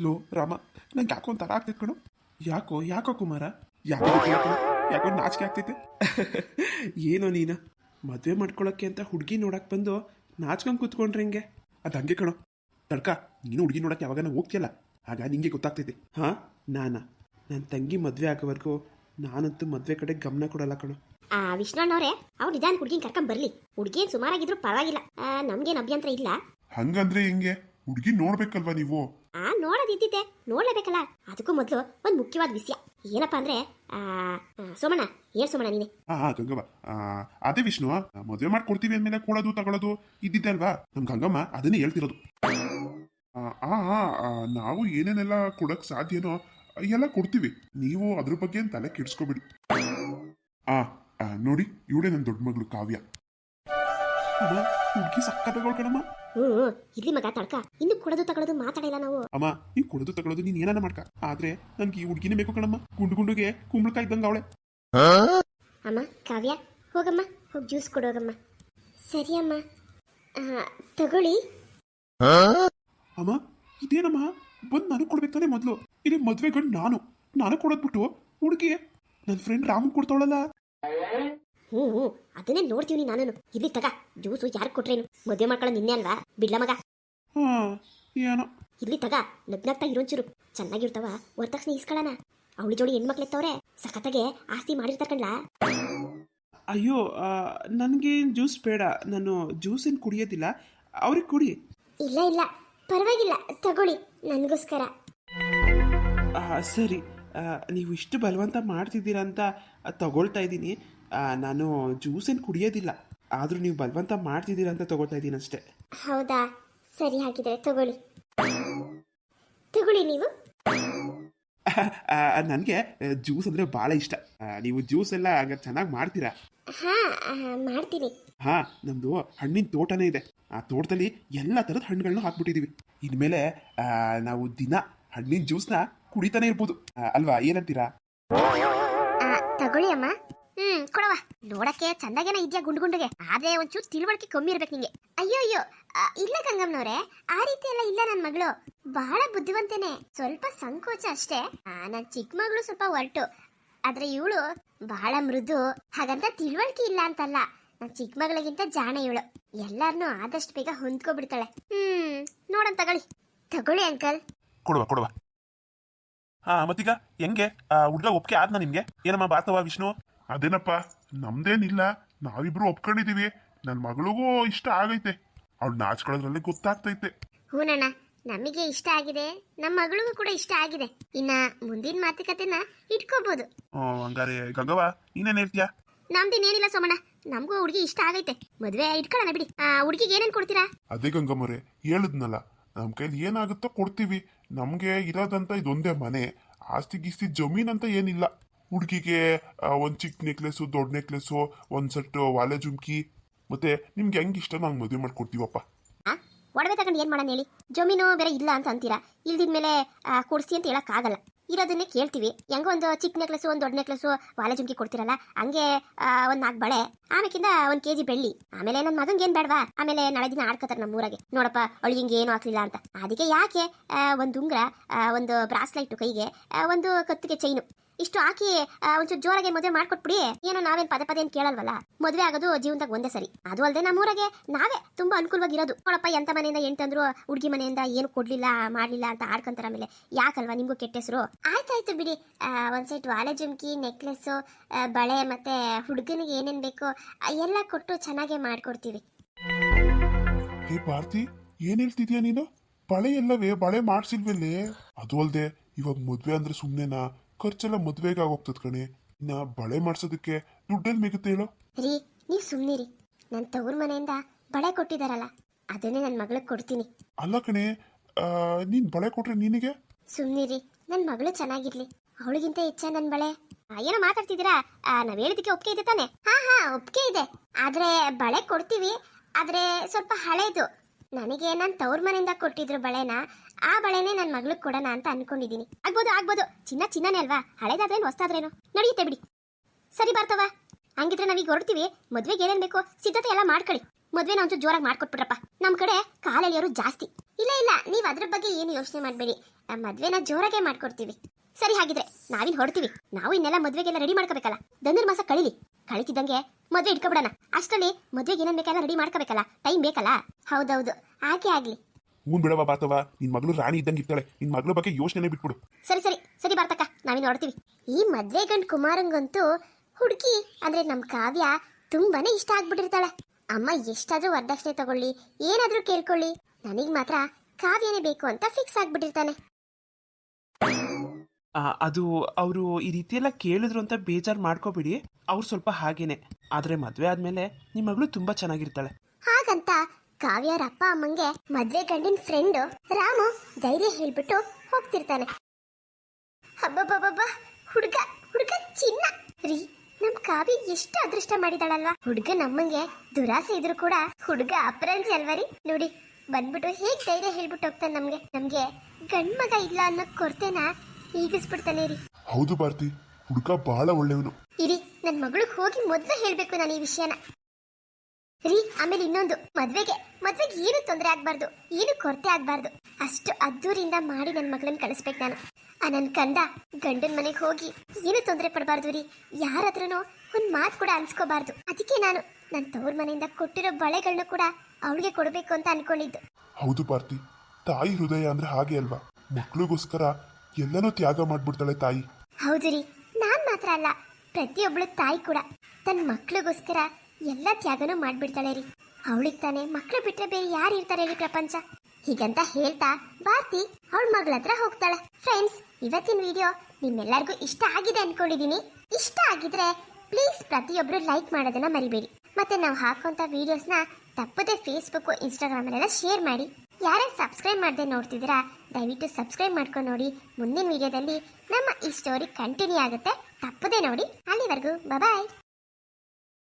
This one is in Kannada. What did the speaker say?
ಲೋ ರಾಮ ನಂಗೆ ಯಾಕೋ ಒಂಥರ ಆಗ್ತೈತೆ ಕಣೋ. ಯಾಕೋ ಯಾಕೋ ಕುಮಾರ? ಯಾಕೋ ಯಾಕೋ ನಾಚಿಕೆ ಆಗ್ತೈತೆ. ಏನೋ ನೀನು. ಮದುವೆ ಮಾಡ್ಕೊಳಕ್ಕೆ ಅಂತ ಹುಡುಗಿ ನೋಡಕ್ ಬಂದು ನಾಚ್ಕೊಂಡು ಕೂತ್ಕೊಂಡ್ರೆ ಹಿಂಗೆ? ಅದು ಹಂಗೆ ಕಣೋ. ತಡ್ಕ ನೀನು ಹುಡುಗಿ ನೋಡಕ್ಕೆ ಯಾವಾಗ ಹೋಗ್ತಿಯಲ್ಲ? ಆಗ ನಿಂಗೆ ಗೊತ್ತಾಗ್ತೈತೆ. ಹಾ? ನಾನಾ. ನನ್ನ ತಂಗಿ ಮದುವೆ ಆಗೋವರೆಗೂ ನಾನಂತೂ ಮದುವೆ ಕಡೆ ಗಮನ ಕೊಡಲ್ಲ ಕಣೋ. ಆ ವಿಷ್ಣುಣ್ಣವ್ರೆ ಅವ್ರು ನಿಧಾನ ಹುಡುಗಿನ ಕರ್ಕೊಂಡ್ ಬರ್ಲಿ. ಹುಡುಗಿ ಏನ್ ಸುಮಾರಾಗಿದ್ರು ಪರವಾಗಿಲ್ಲ. ನಮ್ಗೇನ್ ಅಭ್ಯಂತರ ಇಲ್ಲ. ಹಂಗಂದ್ರೆ ಹಿಂಗೆ? ಹುಡುಗಿ ನೋಡ್ಬೇಕಲ್ವಾ ನೀವು? ಆ ನೋಡೋದಿದ್ದಿದ್ದೆ. ನೋಡ್ಲೇಬೇಕಲ್ಲ? ಅದಕ್ಕೂ ಮೊದಲು ಒಂದು ಮುಖ್ಯವಾದ ವಿಷಯ. ಏನಪ್ಪ ಅಂದ್ರೆ ಆ, ಸೋಮಣ್ಣ ಏನ್ ಸೋಮಣ್ಣ ನೀನೆ? ಆ, ಅದೇ ವಿಷ್ಣು ಮದುವೆ ಮಾಡ್ಕೊಡ್ತೀವಿ ಅಂದ್ಮೇಲೆ ಕೊಡೋದು ತಗೊಳ್ಳೋದು ಇದ್ದಿದ್ದೆ ಅಲ್ವಾ? ನಮ್ ಗಂಗಮ್ಮ ಅದನ್ನೇ ಹೇಳ್ತಿರೋದು. ಆ, ಆ ನಾವು ಏನೇನೆಲ್ಲ ಕೊಡಕ್ ಸಾಧ್ಯನೋ ಎಲ್ಲ ಕೊಡ್ತೀವಿ. ನೀವು ಅದ್ರ ಬಗ್ಗೆ ತಲೆ ಕೆಡ್ಸ್ಕೊಬಿಡಿ. ಆ ನೋಡಿ ಇವಳೇ ನನ್ನ ದೊಡ್ಡ ಮಗಳು ಕಾವ್ಯ. ಹುಡುಗಿ ಸಕ್ಕ ಕಣಮ್ಮ. ಹ್ಞೂ ಇಲ್ಲಿ ಮಗ ತಡ್ಕ. ಇನ್ನು ಕೊಡೋದು ತಗೊಳೋದು ಮಾತಾಡಿಲ್ಲ ನಾವು. ಅಮ್ಮ ಈ ಕೊಡೋದು ತಗೊಳ್ಳೋದು ನೀನ್ ಏನಾನ ಮಾಡ್ಕ? ಆದ್ರೆ ನನ್ಗೆ ಈ ಹುಡುಗಿನೇ ಬೇಕು ಕಣಮ್ಮ. ಗುಂಡು ಗುಂಡುಗೆ ಕುಂಬಳಕಾಯಿ ಇದ್ದಂಗ ಅವಳೆ. ಅಮ್ಮ ಕಾವ್ಯ ಹೋಗಮ್ಮ. ಹೋಗಿ ಜ್ಯೂಸ್ ಕೊಡೋಗಮ್ಮ ಸರಿ ಅಮ್ಮ. ಆ, ತಗೊಳ್ಳಿ. ಅಮ್ಮ ಇದೇನಮ್ಮ? ಬಂದ್ ನಾನು ಕೊಡ್ಬೇಕಾನೆ ಮೊದ್ಲು. ಇದೇ ಮದ್ವೆ ಗಂಡ್ ನಾನು. ನಾನು ಕೊಡೋದ್ಬಿಟ್ಟು ಹುಡುಗಿ. ನನ್ ಫ್ರೆಂಡ್ ರಾಮನ್ ಕೊಡ್ತಾವಳಲ್ಲ. ಹ್ಞೂ ಹ್ಞೂ. ಅದನ್ನೇ ನೋಡ್ತೀವಿ ನಾನು ಇಲ್ಲಿ ತಗ ಜ್ಯೂಸು ಯಾರು ಕೊಟ್ರೇನು? ಮದುವೆ ಮಾಡ್ಕೊಳ್ಳೋ ನಿನ್ನೆ ಅಲ್ವಾ? ಬಿಡ್ಲ ಮಗ. ಹಾ ಏನೋ. ಇಲ್ಲಿ ತಗ ನಗ್ನಾಗ್ತಾ ಇರೋಂಚೂರು ಚೆನ್ನಾಗಿರ್ತಾವ ವರ್ತಕ್ಷಣ ಇಸ್ಕೊಳ್ಳೋಣ ಅವಳಿ ಜೋಡಿ ಹೆಣ್ಮಕ್ಳೆತ್ತವ್ರೆ ಸಖತ್ತಾಗೆ ಆಸ್ತಿ ಮಾಡಿರ್ತಾರ ಕಣ್ಲಾ? ಅಯ್ಯೋ ನನಗೆ ಜ್ಯೂಸ್ ಬೇಡ. ನಾನು ಜ್ಯೂಸ್ ಏನು ಕುಡಿಯೋದಿಲ್ಲ. ಅವ್ರಿಗೆ ಕುಡಿ. ಇಲ್ಲ ಇಲ್ಲ. ಪರವಾಗಿಲ್ಲ. ತಗೊಳ್ಳಿ. ನನಗೋಸ್ಕರ. ಆ, ಸರಿ. ಆ, ನೀವು ಇಷ್ಟು ಬಲವಂತ ಮಾಡ್ತಿದ್ದೀರಾ ಅಂತ ಆ, ತಗೊಳ್ತಾ ಇದ್ದೀನಿ. ನಾನು ಜ್ಯೂಸ್ ಏನು ಕುಡಿಯೋದಿಲ್ಲ. ಆದರೂ ನೀವು ಬಲವಂತ ಮಾಡ್ತಿದ್ದೀರಾ ಅಂತ ತಗೊಳ್ತಾ ಇದ್ದೀನಿ ಅಷ್ಟೇ. ಹೌದಾ? ಸರಿ ಹಾಗಿದ್ರೆ ತಗೊಳ್ಳಿ. ತಗೊಳ್ಳಿ ನೀವು. ನನಗೆ ಜ್ಯೂಸ್ ಅಂದರೆ ಭಾಳ ಇಷ್ಟ. ಆ, ನೀವು ಜ್ಯೂಸ್ ಎಲ್ಲ ಚೆನ್ನಾಗಿ ಮಾಡ್ತೀರಾ? ಹಾ ಆ, ಮಾಡ್ತೀನಿ. ಹಾ ನಮ್ದು ಹಣ್ಣಿನ ತೋಟನೇ ಇದೆ. ಆ ತೋಟದಲ್ಲಿ ಎಲ್ಲ ಥರದ ಹಣ್ಣುಗಳನ್ನ ಹಾಕ್ಬಿಟ್ಟಿದ್ದೀವಿ ಇನ್ಮೇಲೆ ಆ, ನಾವು ದಿನ ಹಣ್ಣಿನ ಜ್ಯೂಸ್ನ ಕುಡಿತಾನೆ ಇರ್ಬೋದು. ಆ, ಅಲ್ವಾ? ಏನಂತೀರಾ? ಆ, ತಗೊಳ್ಳಿ ಅಮ್ಮ. ಹ್ಮ್ ಕೊಡವ ನೋಡಕ್ಕೆ ಚಂದಾಗೇನ ಇದ್ಯಾ ಗುಂಡು ಗುಂಡುಗೆ. ಆದ್ರೆ ಒಂಚೂರು ತಿಳುವಳಿಕೆ ಕಮ್ಮಿ ಇರ್ಬೇಕು ನಿಂಗೆ. ಅಯ್ಯೋ ಅಯ್ಯೋ. ಇಲ್ಲ ಗಂಗಮ್ಮನವ್ರೆ ಆ ರೀತಿ ಎಲ್ಲ ಇಲ್ಲ ನನ್ನ ಮಗಳು. ಬಹಳ ಬುದ್ಧಿವಂತೇನೆ. ಸ್ವಲ್ಪ ಸಂಕೋಚ ಅಷ್ಟೇ. ಆ, ನನ್ ಚಿಕ್ಕ ಮಗಳು ಸ್ವಲ್ಪ ಹೊರಟು ಆದ್ರೆ ಇವಳು ಬಹಳ ಮೃದು. ಹಾಗಂತ ತಿಳುವಳಿಕೆ ಇಲ್ಲ ಅಂತಲ್ಲ. ನನ್ ಚಿಕ್ಕ ಮಗಳಿಗಿಂತ ಜಾಣ ಇವಳು. ಎಲ್ಲಾರನು ಆದಷ್ಟು ಬೇಗ ಹೊಂದ್ಕೊಬಿಡ್ತಾಳೆ. ಹ್ಮ್ ನೋಡನ್ ತಗೊಳ್ಳಿ. ತಗೊಳ್ಳಿ ಅಂಕಲ್. ಕೊಡುವ ಕೊಡುವ. ಹಾ ಮತ್ತೀಗ? ಹೆಂಗೆ? ಹುಡುಗ ಒಪ್ಪಿಗೆ ಆದ್ನ ನಿಮ್ಗೆ? ಏನಮ್ಮ ಭಾರತವ ವಿಷ್ಣು? ಅದೇನಪ್ಪ ನಮ್ದೇನಿಲ್ಲ ನಾವಿಬ್ರು ಒಪ್ಕೊಂಡಿದೀವಿ ನನ್ನ ಮಗಳಿಗೂ ಇಷ್ಟ ಆಗೈತೆ. ಅವ್ಳು ನಾಚ್ಕೊಳ್ಳೋದ್ರಲ್ಲಿ ಗೊತ್ತಾಗ್ತೈತೆ. ಹೂನಣ್ಣ ನಮಗೆ ಇಷ್ಟ ಆಗಿದೆ ನಮ್ಮ ಮಗಳಿಗೂ ಕೂಡ ಇಷ್ಟ ಆಗಿದೆ. ಇನ್ನ ಮುಂದಿನ ಮಾತುಕತೆನ ಇಟ್ಕೋಬಹುದು ಆ, ಹಂಗಾರೆ ಗಂಗವ್ವ ನೀನೇನ್ ಹೇಳ್ತೀಯಾ? ನಮ್ದಿನೇನಿಲ್ಲ ಸೋಮಣ್ಣ ನಮಗೂ ಹುಡುಗಿ ಇಷ್ಟ ಆಗೈತೆ. ಮದ್ವೆ ಇಟ್ಕೊಳ್ಳೋಣ ಬಿಡಿ. ಆ ಹುಡುಗಿಗೆ ಏನೇನ್ ಕೊಡ್ತೀರಾ? ಅದೇ ಗಂಗಮ್ಮರೆ ಹೇಳಿದ್ನಲ್ಲ ನಮ್ ಕೈಲಿ ಏನಾಗುತ್ತೋ ಕೊಡ್ತೀವಿ. ನಮ್ಗೆ ಇರೋದಂತ ಇದೊಂದೇ ಮನೆ ಆಸ್ತಿ ಗಿಸ್ತಿ ಜಮೀನ್ ಅಂತ ಏನಿಲ್ಲ. ಹುಡುಗಿಗೆ ಒಂದ್ ಚಿಕ್ಕ ನೆಕ್ಲೆಸ್ ದೊಡ್ಡ ನೆಕ್ಲೆಸ್ ಒಂದ್ ಸೆಟ್ ವಾಲೆ ಜುಮ್ಕಿ. ಮತ್ತೆ ನಿಮ್ಗೆ ಹೆಂಗ್ ಇಷ್ಟ? ನಂಗೆ ಮದುವೆ ಮಾಡ್ಕೊಡ್ತೀವಪ್ಪ. ಒಡವೆ ತಗೊಂಡು ಏನ್ ಮಾಡೋಣ ಹೇಳಿ? ಜಮೀನು ಬೇರೆ ಇಲ್ಲ ಅಂತ ಅಂತೀರಾ? ಇಲ್ದಿದ್ಮೇಲೆ ಮೇಲೆ ಕೊಡ್ಸಿ ಅಂತ ಹೇಳಕ್ ಆಗಲ್ಲ. ಇರೋದನ್ನೇ ಕೇಳ್ತೀವಿ. ಹೆಂಗೋ ಒಂದು ಚಿಕ್ಕ ನೆಕ್ಲೆಸ್ ಒಂದು ದೊಡ್ಡ ನೆಕ್ಲೆಸ್ ವಾಲೆ ಜುಮ್ಕಿ ಕೊಡ್ತೀರಲ್ಲ, ಹಂಗೆ ಒಂದು ನಾಲ್ಕು ಬಳೆ, ಆಮೇಕಿಂದ ಒಂದ್ ಕೆಜಿ ಬೆಳ್ಳಿ. ಆಮೇಲೆ ನನ್ನ ಮಗಂಗೆ ಏನ್ ಬೇಡವಾ? ಆಮೇಲೆ ನಾಳೆ ದಿನ ಆಡ್ಕೋತಾರೆ ನಮ್ಮ ಊರಾಗೆ. ನೋಡಪ್ಪ, ಅವಳಿಗೆ ಏನು ಆಗ್ಲಿಲ್ಲ ಅಂತ. ಅದಕ್ಕೆ ಯಾಕೆ ಒಂದ್ ಉಂಗ್ರ ಒಂದು ಬ್ರಾಸ್ಲೈಟ್ ಕೈಗೆ ಒಂದು ಕತ್ತಿಗೆ ಚೈನು ಇಷ್ಟು ಹಾಕಿ ಒಂಚೂರು ಜೋರಾಗಿ ಮದುವೆ ಮಾಡ್ಕೊಟ್ಬಿಡಿ. ಏನೋ ನಾವೇನ್ ಪದೇ ಪದೇ ಏನ್ ಕೇಳಲ್ವಲ್ಲ? ಮದುವೆ ಆಗೋದು ಜೀವನದಾಗ ಒಂದೇ ಸರಿ. ಅದು ಅಲ್ಲದೆ ನಮ್ಮೂರಾಗೆ ನಾವೇ ತುಂಬಾ ಅನುಕೂಲವಾಗಿರೋದು. ನೋಡಪ್ಪ, ಎಂತ ಮನೆಯಿಂದ ತಂದ್ರು ಹುಡುಗಿ ಮನೆಯಿಂದ ಏನು ಕೊಡ್ಲಿಲ್ಲ, ಮಾಡ್ಲಿಲ್ಲ ಅಂತ ಆಡ್ಕೊಂತಾರ ಆಮೇಲೆ. ಯಾಕಲ್ವಾ ನಿಮ್ಗೂ ಕೆಟ್ಟ ಹೆಸರು? ಆಯ್ತಾಯ್ತು ಬಿಡಿ. ಒಂದ್ ಸೈಟ್ ವಾಲೆ ಜುಮ್ಕಿ ನೆಕ್ಲೆಸ್ ಬಳೆ ಮತ್ತೆ ಹುಡುಗನಿಗೆ ಏನೇನ್ ಬೇಕು ಎಲ್ಲ ಕೊಟ್ಟು ಚೆನ್ನಾಗೆ ಮಾಡ್ಕೊಡ್ತೀವಿ. ಏನ್ ಹೇಳ್ತಿದ್ಯಾ ನೀನು? ಬಳೆ ಎಲ್ಲವೇ, ಬಳೆ ಮಾಡ್ಸಿಲ್ವಲ್ಲೇ? ಅದು ಅಲ್ದೆ, ಇವಾಗ ಮದ್ವೆ ಅಂದ್ರೆ ಸುಮ್ನೆನಾ? ಖರ್ಚೆಲ್ಲ ಮದ್ವೆಗೆ ಆಗೋಗ್ತದ ಕಣೆ. ಇನ್ನ ಬಳೆ ಮಾಡ್ಸೋದಕ್ಕೆ ದುಡ್ಡಲ್ಲಿ ಮಿಗುತ್ತೆ ಹೇಳೋ. ರೀ ನೀವು ಸುಮ್ಮನಿರಿ ನನ್ನ ತವ್ರ ಮನೆಯಿಂದ ಬಳೆ ಕೊಟ್ಟಿದಾರಲ್ಲ ಅದನ್ನೇ ನನ್ನ ಮಗಳಿಗೆ ಕೊಡ್ತೀನಿ. ಅಲ್ಲ ಕಣೆ ಆ, ನೀನ್ ಬಳೆ ಕೊಟ್ರೆ ನಿನಗೆ? ಸುಮ್ನಿರಿ ನನ್ನ ಮಗಳು ಚೆನ್ನಾಗಿರ್ಲಿ. ಅವಳಿಗಿಂತ ಹೆಚ್ಚ ನನ್ನ ಬಳೆ. ಆ, ಏನೋ ಮಾತಾಡ್ತಿದ್ದೀರಾ? ಆ, ನಾವ್ ಹೇಳಿದಕ್ಕೆ ಒಪ್ಪಿಗೆ ಇದೆ ತಾನೆ? ಹಾ ಹಾ ಒಪ್ಪಿಗೆ ಇದೆ. ಆದ್ರೆ ಬಳೆ ಕೊಡ್ತೀವಿ ಆದ್ರೆ ಸ್ವಲ್ಪ ಹಳೇದು. ನನಗೆ ನನ್ನ ತವ್ರ ಮನೆಯಿಂದ ಕೊಟ್ಟಿದ್ರು ಬಳೆನ, ಆ ಬಳೆನೇ ನನ್ನ ಮಗಳಿಗೆ ಕೊಡೋಣ ಅಂತ ಅನ್ಕೊಂಡಿದ್ದೀನಿ ಆಗ್ಬೋದು ಆಗ್ಬೋದು. ಚಿನ್ನ ಚಿನ್ನನೇ ಅಲ್ವಾ? ಹಳೇದಾದ್ರೇನು ಹೊಸ್ತಾದ್ರೇನು ನಡೆಯುತ್ತೆ ಬಿಡಿ. ಸರಿ ಬರ್ತವ ಹಂಗಿದ್ರೆ ನಾವೀಗ ಹೊರಡ್ತೀವಿ. ಮದ್ವೆಗೆ ಏನೇನು ಬೇಕು, ಸಿದ್ಧತೆ ಎಲ್ಲ ಮಾಡ್ಕೊಳ್ಳಿ. ಮದ್ವೆನ ಒಂಚೂರು ಜೋರಾಗಿ ಮಾಡ್ಕೊಟ್ಬಿಟ್ರಪ್ಪ. ನಮ್ಮ ಕಡೆ ಕಾಲೆಳೆಯೋರು ಜಾಸ್ತಿ. ಇಲ್ಲ ಇಲ್ಲ. ನೀವು ಅದ್ರ ಬಗ್ಗೆ ಏನು ಯೋಚನೆ ಮಾಡಬೇಡಿ. ಮದ್ವೆನ ಜೋರಾಗೆ ಮಾಡ್ಕೊಡ್ತೀವಿ. ಸರಿ, ಹಾಗಿದ್ರೆ ನಾವಿನ್ ಹೊಡ್ತೀವಿ ನಾವು ಇನ್ನೆಲ್ಲ ಮದ್ವೆಗೆಲ್ಲ ರೆಡಿ ಮಾಡ್ಕೋಬೇಕಲ್ಲ. ಧನುರ್ಮಾಸ ಕಳಿಲಿ. ಕಳಿತಿದ್ದಂಗೆ ಮದ್ವೆ ಇಟ್ಕೊಬಿಡೋಣ. ಅಷ್ಟರಲ್ಲಿ ಮದುವೆಗೆ ಏನೇನು ಬೇಕಲ್ಲ ರೆಡಿ ಮಾಡ್ಕೋಬೇಕಲ್ಲ? ಟೈಮ್ ಬೇಕಲ್ಲ? ಹೌದೌದು. ಆಕೆ ಆಗ್ಲಿ. ಹ್ಞೂ ಬಿಡವ ಬಾತವ ನಿನ್ ಮಗಳು ರಾಣಿ ಇದ್ದಂಗೆ ಇರ್ತಾಳೆ. ನಿನ್ ಮಗಳ ಬಗ್ಗೆ ಯೋಚನೆ ಬಿಟ್ಬಿಡು. ಸರಿ ಸರಿ. ಸರಿ ಬರ್ತಕ್ಕ ನಾವಿನ್ ನೋಡ್ತೀವಿ ಈ ಮದ್ವೆ ಗಂಡ್ ಕುಮಾರಂಗಂತೂ ಹುಡುಗಿ ಅಂದ್ರೆ ನಮ್ ಕಾವ್ಯ ತುಂಬಾನೇ ಇಷ್ಟ ಆಗ್ಬಿಟ್ಟಿರ್ತಾಳೆ. ಅಮ್ಮ ಎಷ್ಟಾದ್ರೂ ವರದಕ್ಷಿಣೆ ತಗೊಳ್ಳಿ. ಏನಾದ್ರೂ ಕೇಳ್ಕೊಳ್ಳಿ. ನನಗ್ ಮಾತ್ರ ಕಾವ್ಯನೇ ಬೇಕು ಅಂತ ಫಿಕ್ಸ್ ಆಗ್ಬಿಟ್ಟಿರ್ತಾನೆ. ಅದು ಅವರು ಈ ರೀತಿ ಎಲ್ಲ ಕೇಳಿದ್ರು ಅಂತ ಬೇಜಾರು ಮಾಡ್ಕೋಬಿಡಿ. ಅವ್ರು ಸ್ವಲ್ಪ ಹಾಗೇನೆ. ಆದರೆ ಮದುವೆ ಆದಮೇಲೆ ನಿಮ್ಮ ಮಗಳು ತುಂಬ ಚೆನ್ನಾಗಿರ್ತಾಳೆ. ಹಾಗಂತ ಕಾವ್ಯರ ಅಪ್ಪ ಅಮ್ಮಂಗೆ ಮದ್ವೆ ಗಂಡಿನ ಫ್ರೆಂಡ್ ರಾಮು ಧೈರ್ಯ ಹೇಳ್ಬಿಟ್ಟು ಹೋಗ್ತಿರ್ತಾನೆ. ಹಬ್ಬಬ್ಬಬ್ಬ ಹುಡುಗ ಹುಡುಗ ಚಿನ್ನ. ರೀ, ನಮ್ ಕಾವ್ಯ ಎಷ್ಟು ಅದೃಷ್ಟ ಮಾಡಿದಾಳಲ್ವಾ. ಹುಡುಗ ನಮ್ಮಂಗೆ ದುರಾಸೆ ಇದ್ರು ಕೂಡ ಹುಡುಗ ಅಪರಂಜಿ ಅಲ್ವಾ ನೋಡಿ, ಬಂದ್ಬಿಟ್ಟು ಹೇಗ್ ಧೈರ್ಯ ಹೇಳ್ಬಿಟ್ಟು ಹೋಗ್ತಾನೆ ನಮ್ಗೆ. ನಮ್ಗೆ ಗಂಡ್ ಮಗ ಇಲ್ಲ ಅನ್ನೋ ಕೊರತೆನ ಈಗಿಸ್ಬಿಡ್ತಾನೆ ರೀ ಹೌದು ಭಾರತಿ ಹುಡುಗ ಬಹಳ ಒಳ್ಳೆಯವನು. ಇರಿ ನನ್ ಮಗಳಿಗೆ ಹೋಗಿ ಮೊದ್ಲು ಹೇಳ್ಬೇಕು ನಾನು ಈ ವಿಷಯನ. ರೀ ಆಮೇಲೆ ಇನ್ನೊಂದು ಮದ್ವೆಗೆ. ಮದ್ವೆಗೆ ಏನು ತೊಂದರೆ ಆಗ್ಬಾರ್ದು ಏನು ಕೊರತೆ ಆಗ್ಬಾರ್ದು. ಅಷ್ಟು ಅದ್ದೂರಿಂದ ಮಾಡಿ ನನ್ನ ಮಗಳನ್ನ ಕಳಿಸ್ಬೇಕು ನಾನು. ಆ ನನ್ ಕಂದ ಗಂಡನ ಮನೆಗೆ ಹೋಗಿ ಏನು ತೊಂದರೆ ಪಡಬಾರ್ದು ರೀ. ಯಾರ ಹತ್ರನೂ ಒಂದ್ ಮಾತು ಕೂಡ ಅನ್ಸ್ಕೋಬಾರ್ದು. ಅದಕ್ಕೆ ನಾನು ನನ್ನ ತವ್ರ ಮನೆಯಿಂದ ಕೊಟ್ಟಿರೋ ಬಳೆಗಳನ್ನ ಕೂಡ ಅವಳಿಗೆ ಕೊಡಬೇಕು ಅಂತ ಅನ್ಕೊಂಡಿದ್ದು. ಹೌದು ಪಾರ್ತಿ ತಾಯಿ ಹೃದಯ ಅಂದ್ರೆ ಹಾಗೆ ಅಲ್ವಾ? ಮಕ್ಳಿಗೋಸ್ಕರ ಎಲ್ಲನೂ ತ್ಯಾಗ ಮಾಡ್ಬಿಡ್ತಾಳೆ ತಾಯಿ. ಹೌದು ರೀ, ನಾನ್ ಮಾತ್ರ ಅಲ್ಲ ಪ್ರತಿಯೊಬ್ಬಳು ತಾಯಿ ಕೂಡ. ತನ್ನ ಮಕ್ಳಿಗೋಸ್ಕರ ಎಲ್ಲ ತ್ಯಾಗನೂ ಮಾಡ್ಬಿಡ್ತಾಳೆ ರೀ. ಅವಳಿಗೆ ತಾನೇ ಮಕ್ಳು ಬಿಟ್ರೆ ಬೇರೆ ಯಾರು ಇರ್ತಾರೆ ರೀ ಪ್ರಪಂಚ? ಹೀಗಂತ ಹೇಳ್ತಾ ಭಾರತಿ ಅವಳ ಮಗಳ ಹತ್ರ ಹೋಗ್ತಾಳೆ. ಫ್ರೆಂಡ್ಸ್ ಇವತ್ತಿನ ವಿಡಿಯೋ ನಿಮ್ಮೆಲ್ಲರಿಗೂ ಇಷ್ಟ ಆಗಿದೆ ಅನ್ಕೊಂಡಿದೀನಿ. ಇಷ್ಟ ಆಗಿದ್ರೆ ಪ್ಲೀಸ್ ಪ್ರತಿಯೊಬ್ರು ಲೈಕ್ ಮಾಡೋದನ್ನ ಮರಿಬೇಡಿ. ಮತ್ತೆ ನಾವು ಹಾಕುವಂತ ವಿಡಿಯೋಸ್ನ ತಪ್ಪದೆ ಫೇಸ್ಬುಕ್ ಇನ್ಸ್ಟಾಗ್ರಾಮಲ್ಲೆಲ್ಲ ಶೇರ್ ಮಾಡಿ. ಯಾರೇ ಸಬ್ಸ್ಕ್ರೈಬ್ ಮಾಡದೆ ನೋಡ್ತಿದ್ದೀರಾ, ದಯವಿಟ್ಟು ಸಬ್ಸ್ಕ್ರೈಬ್ ಮಾಡ್ಕೊಂಡು ನೋಡಿ. ಮುಂದಿನ ವಿಡಿಯೋದಲ್ಲಿ ನಮ್ಮ ಈ ಸ್ಟೋರಿ ಕಂಟಿನ್ಯೂ ಆಗುತ್ತೆ. ತಪ್ಪದೆ ನೋಡಿ. ಅಲ್ಲಿವರೆಗೂ ಬಾಯ್